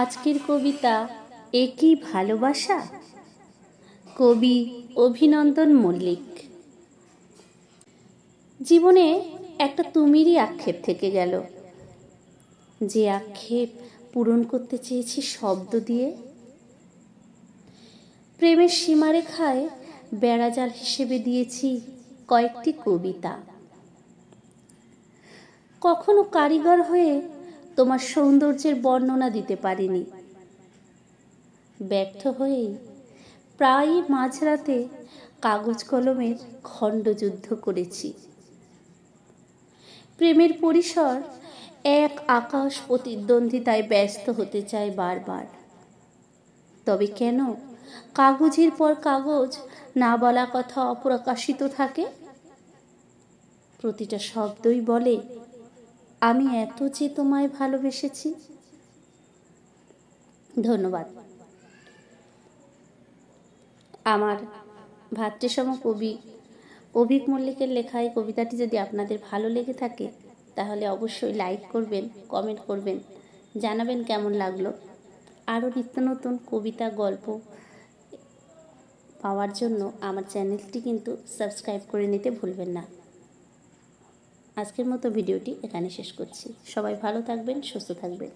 আজকের কবিতা একই ভালোবাসা? কবি অভিনন্দন মল্লিক। জীবনে একটা তুমিরই আক্ষেপ থেকে গেল। যে আক্ষেপ পূরণ করতে চেয়েছি শব্দ দিয়ে, প্রেমের সীমারেখায় বেড়াজাল হিসেবে দিয়েছি কয়েকটি কবিতা। কখনো কারিগর হয়ে তোমার সৌন্দর্যের বর্ণনা দিতে পারিনি। ব্যর্থ হয়েই প্রায়ই মাঝরাতে কাগজ কলমের খণ্ডযুদ্ধ করেছি। প্রেমের পরিসর এক আকাশ প্রতিদ্বন্দ্বিতায় ব্যস্ত হতে চায় বারবার। তবে কেন কাগজের পর কাগজ না বলা কথা অপ্রকাশিত থাকে? প্রতিটা শব্দই বলে আমি এত যে তোমায় ভালোবেসেছি। ধন্যবাদ। আমার ভাতৃসম কবি অভিক মল্লিকের লেখা এই কবিতাটি যদি আপনাদের ভালো লেগে থাকে, তাহলে অবশ্যই লাইক করবেন কমেন্ট করবেন, জানাবেন কেমন লাগল। আরও নিত্য নতুন কবিতা, গল্প পাওয়ার জন্য আমার চ্যানেলটি কিন্তু সাবস্ক্রাইব করে নিতে ভুলবেন না। আজকের মতো ভিডিওটি এখানে শেষ করছি। সবাই ভালো থাকবেন সুস্থ থাকবেন।